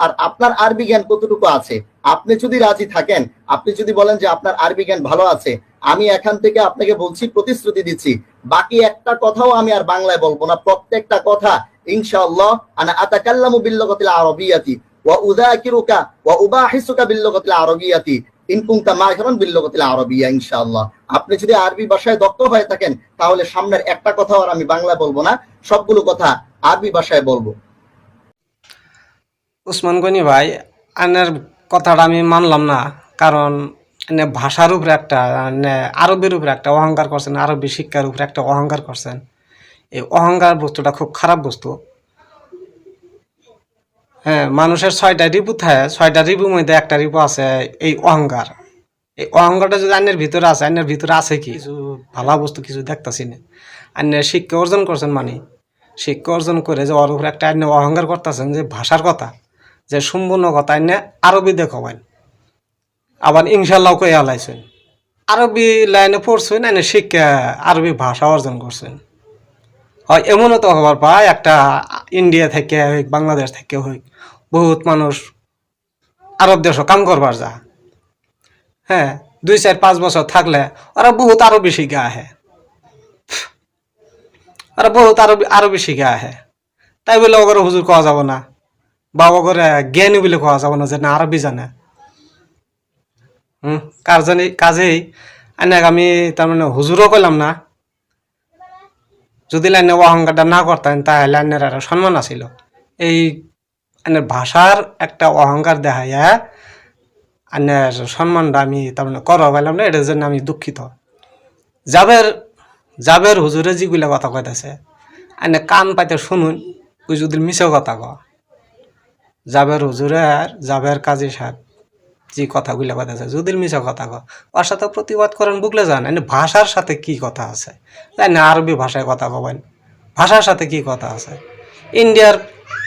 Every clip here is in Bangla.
আর আপনার আরবি জ্ঞান কতটুকু আছে? আপনি যদি রাজি থাকেন, আপনি যদি বলেন যে আপনার আরবি জ্ঞান ভালো আছে, আমি এখান থেকে আপনাকে বলছি, প্রতিশ্রুতি দিচ্ছি। বাকি একটা কথাও আমি আর বাংলায় বলব না, প্রত্যেকটা কথা আপনি যদি আরবি ভাষায় দক্ষ হয়ে থাকেন, তাহলে সামনের একটা কথাও আর আমি বাংলায় বলব না, সবগুলো কথা আরবি ভাষায় বলব। উসমান গনি ভাই আনের কথাটা আমি মানলাম না কারণ এনে ভাষার উপরে একটা আরবের উপরে একটা অহংকার করছেন আরবি শিক্ষার উপরে একটা অহংকার করছেন। এই অহংকার বস্তুটা খুব খারাপ বস্তু। হ্যাঁ মানুষের ছয়টা রিপু থাকে ছয়টা রিপুর মধ্যে একটা রিপু আছে এই অহংকার। এই অহংকারটা যদি আইনের ভিতরে আছে আইনের ভিতরে আছে কি? কিছু ভালো বস্তু কিছু দেখতাছি না। আইনের শিক্ষা অর্জন করছেন মানে? শিক্ষা অর্জন করে যে ওর উপরে একটা আইনে অহংকার করতেছেন যে ভাষার কথা। যে সম্পূর্ণ কথা আইনে আরবি দেখাবেন আবার ইনশাল্লাহ কই আলাইছেন আরবি লাইনে পড়ছেন, এনে শিক্ষা আরবি ভাষা অর্জন করছেন। হয় এমনও তো হবার পায়, একটা ইন্ডিয়া থেকে হোক, বাংলাদেশ থেকে হোক, বহুত মানুষ আরব দেশও কাম করবার যা হ্যাঁ দুই চার পাঁচ বছর থাকলে ওরা বহুত আরবি শিখে আহে। ওরা বহুত আরবি আরবি শিখে আহে। তাই বলে ওগরে হুজুর কোয়া যাব না। বা ওগরে জ্ঞানী বলে কোয়া যাব না যে না আরবি জানে। হুম কার জানি, কাজেই। অনেক আমি তার মানে হুজুরও কইলাম না। যদি লাইনে অহংকারটা না করতেন তাহলে লাইনের একটা সম্মান আছিল। এই আইনের ভাষার একটা অহংকার দেখাইয়া আইনের সম্মানটা আমি তার মানে করো পাইলাম না এটার জন্য আমি দুঃখিত। যাবের যাবের হুজুরে যেগুলা কথা কইতাছে আইনে কান পাইতে শুনুন, ওই যদি মিছে কথা ক যাবের হুজুরে আর যাবের কাজী সাহেব, যে কথাগুলো কথা আছে যদি মিছে কথা ক ওর সাথে প্রতিবাদ করেন বুকলে যান এনে ভাষার সাথে কি কথা আছে? তাই না, আরবি ভাষায় কথা কবেন? ভাষার সাথে কি কথা আছে? ইন্ডিয়ার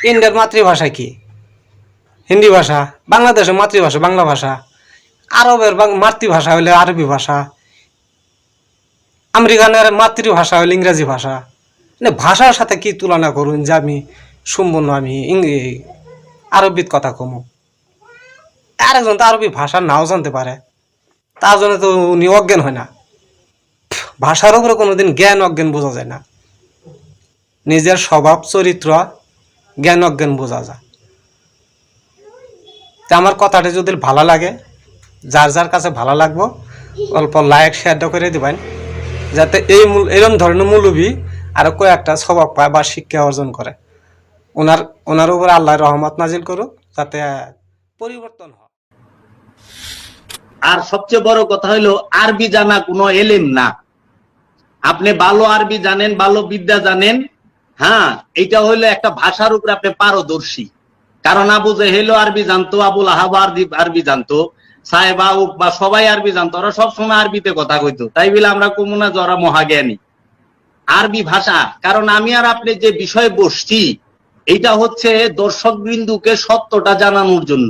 ইন্ডিয়ার মাতৃভাষা কি? হিন্দি ভাষা, বাংলাদেশের মাতৃভাষা, বাংলা ভাষা। আরবের মাতৃভাষা হলে আরবি ভাষা। আমেরিকানের মাতৃভাষা হলে ইংরেজি ভাষা। মানে ভাষার সাথে কি তুলনা করুন যে আমি, সম্পূর্ণ আমি আরবিত কথা কমু। আরেকজন তো আরবি ভাষা নাও জানতে পারে। তার জন্য তো উনি অজ্ঞান হয় না। ভাষার উপরে কোনোদিন জ্ঞান অজ্ঞান বোঝা যায় না। নিজের স্বভাব, চরিত্র জ্ঞান অজ্ঞান বোঝা যায়। তা আমার কথাটা যদি ভালো লাগে, যার যার কাছে ভালো লাগবো, অল্প লাইক শেয়ারটা করে দিবেন। যাতে এই মূল এরকম ধরনের মূলবি আরও কয়েকটা স্বভাব পায় বা শিক্ষা অর্জন করে। ওনার ওনার উপর আল্লাহ রহমত নাজিল করুক, যাতে পরিবর্তন হয়। আর সবচেয়ে বড় কথা হলো আরবি জানা কোনো এলেম না। আপনি ভালো আরবি জানেন, ভালো বিদ্যা জানেন হ্যাঁ এটা হইল একটা ভাষার উপরে আপনি পারদর্শী। কারণ আবু জেহেলও আরবি জানতো আবুল আহাব আরবি আরবি জানতো, সাহেবা বা সবাই আরবি জানতো, ওরা সবসময় আরবিতে কথা কইতো। তাই বলে আমরা কমুনা, জরা মহাজ্ঞানী। আরবি ভাষা, কারণ আমি আর আপনি যে বিষয়ে বসছি এটা হচ্ছে দর্শক বিন্দুকে সত্যটা জানানোর জন্য।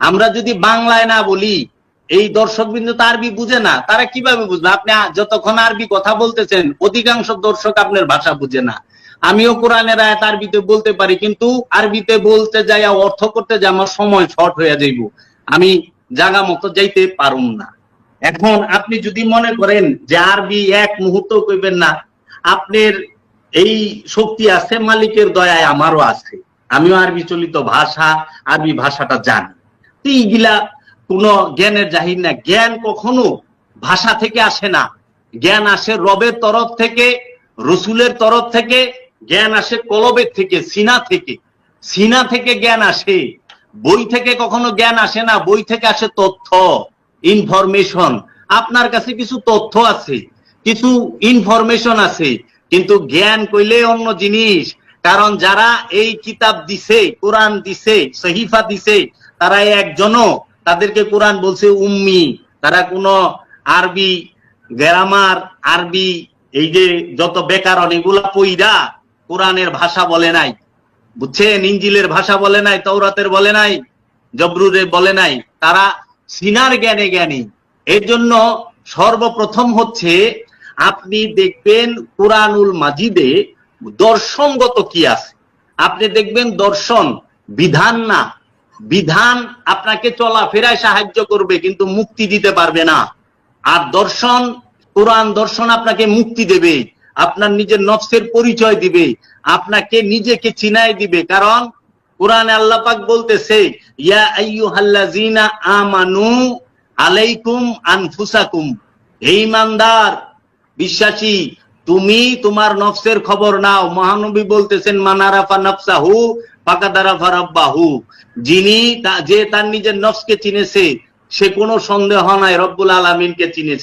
আমরা যদি বাংলায় না বলি, এই দর্শক বিন্দু তো আরবি বুঝে না, তারা কীভাবে বুঝবে? আপনি যতক্ষণ আরবি কথা বলতেছেন, অধিকাংশ দর্শক আপনার ভাষা বুঝে না। আমিও কোরআনের আয়াত আরবিতে বলতে পারি, কিন্তু আরবিতে বলতে যাই অর্থ করতে যাই আমার সময় শর্ট হয়ে যাইব। আমি জাগা মতো যাইতে পারুম না। এখন আপনি যদি মনে করেন যে আরবি এক মুহূর্ত কইবেন না, আপনার এই শক্তি আছে, মালিকের দয়ায় আমারও আছে। আমিও আরবি চলিত ভাষা, আরবি ভাষাটা জানি। তো এইগুলা কোন জ্ঞানের জাহির না জ্ঞান কখনো ভাষা থেকে আসে না। জ্ঞান আসে রবের তরফ থেকে, রসুলের তরফ থেকে, জ্ঞান আসে কলবের থেকে, সিনা থেকে। সিনা থেকে জ্ঞান আসে। বই থেকে কখনো জ্ঞান আসে না। বই থেকে আসে তথ্য ইনফরমেশন আপনার কাছে কিছু তথ্য আছে, কিছু ইনফরমেশন আছে। কিন্তু জ্ঞান কইলে অন্য জিনিস। কারণ যারা এই কিতাব দিছে, কোরআন দিছে, সহিফা দিছে তারা একজনও। তাদেরকে কোরআন বলছে উম্মি। তারা কোনো আরবি গ্রামার, আরবি এই যে যত বেকারণ এগুলা পইরা কোরআনের ভাষা বলে নাই। বুঝছেন? ইঞ্জিলের ভাষা বলে নাই তৌরাতের বলে নাই জবরুরের বলে নাই। তারা সিনার জ্ঞানে জ্ঞানী। এর জন্য সর্বপ্রথম হচ্ছে আপনি দেখবেন কোরআনুল মাজিদে দর্শনগত কি আছে? আপনি দেখবেন দর্শন বিধান না। বিধান আপনাকে চলাফেরায় সাহায্য করবে, কিন্তু মুক্তি দিতে পারবে না। আর দর্শন, কোরআন দর্শন আপনাকে মুক্তি দেবে, আপনার নিজের নফসের পরিচয় দিবে, আপনাকে নিজেকে চিনাই দিবে। কারণ কোরআনে আল্লাহ পাক বলতেছে, ইয়া আইয়ুহাল্লাযিনা আমানু আলাইকুম আনফুসাকুম। হে ইমানদার বিশ্বাসী, তুমি তোমার নফসের খবর নাও। মহানবী বলতেছেন মানারাফা নফসাহু ফাকাদারাফা রাব্বাহু। যিনি যে তার নিজের নফসকে চিনেছে, সে কোনো সন্দেহ নাই, রব্বুল আলমিনকে চিনেছে।